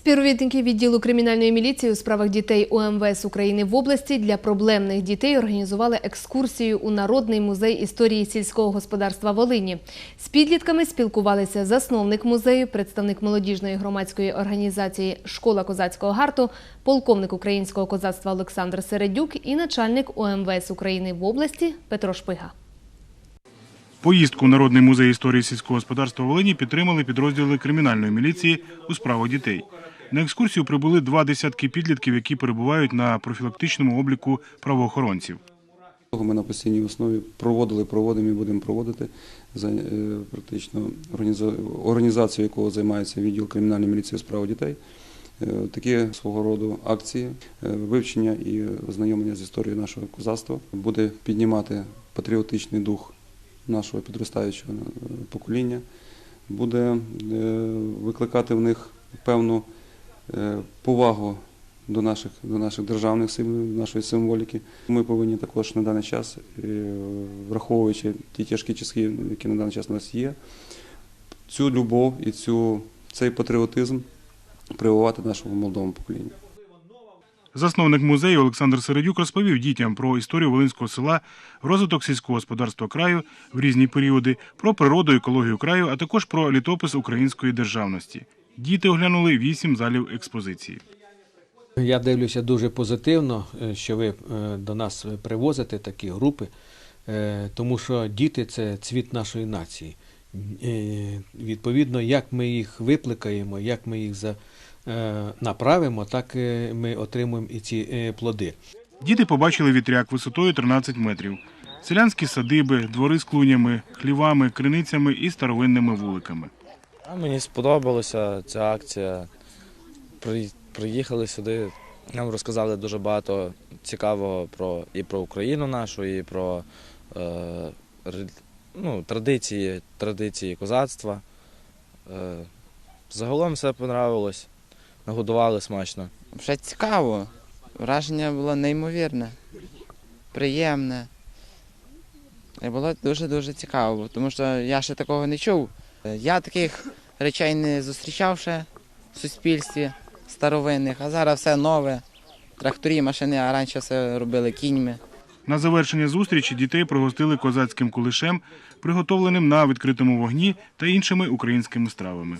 Співробітники відділу кримінальної міліції у справах дітей УМВС України в області для проблемних дітей організували екскурсію у Народний музей історії сільського господарства Волині. З підлітками спілкувалися засновник музею, представник молодіжної громадської організації Школа козацького гарту, полковник українського козацтва Олександр Середюк і начальник УМВС України в області Петро Шпига. Поїздку Народний музей історії сільського господарства Волині підтримали підрозділи кримінальної міліції у справах дітей. На екскурсію прибули два десятки підлітків, які перебувають на профілактичному обліку правоохоронців. Ми на постійній основі проводили, проводимо і будемо проводити е, практично організацію, якого займається відділ кримінальної міліції у справах дітей. Е, Такі свого роду акції, е, вивчення і ознайомлення з історією нашого козацтва буде піднімати патріотичний дух нашого підростаючого е, покоління, буде е, викликати в них певну е, повагу до наших, до наших державних символів, до нашої символіки. Ми повинні також на даний час, враховуючи ті тяжкі часи, які на даний час у нас є, цю любов і цю, цей патріотизм прививати нашому молодому поколінню. Засновник музею Олександр Середюк розповів дітям про історію Волинського села, розвиток сільського господарства краю в різні періоди, про природу, екологію краю, а також про літопис української державності. Діти оглянули вісім залів експозиції. Я дивлюся дуже позитивно, е, що ви е, до нас привозите такі групи, е, тому що діти це цвіт нашої нації. Відповідно, як ми їх викликаємо, як ми їх за, направимо, так е, ми отримуємо і ці е, плоди. Діти побачили вітряк висотою 13 метрів, селянські садиби, двори з клунями, хлівами, криницями і старовинними вуликами. А мені сподобалася ця акція. Приїхали сюди, нам розказали дуже багато цікавого про і про Україну нашу, і про е, ну, традиції, традиції козацтва. Е, загалом все понравилось. Нагодували смачно. Вже цікаво. Враження було неймовірне, приємне. І було дуже-дуже цікаво, тому що я ще такого не чув. Я таких речей не зустрічав ще в суспільстві старовинних, а зараз все нове. Тракторі, машини, а раніше все робили кіньми. На завершення зустрічі дітей пригостили козацьким кулишем, приготовленим на відкритому вогні та іншими українськими стравами.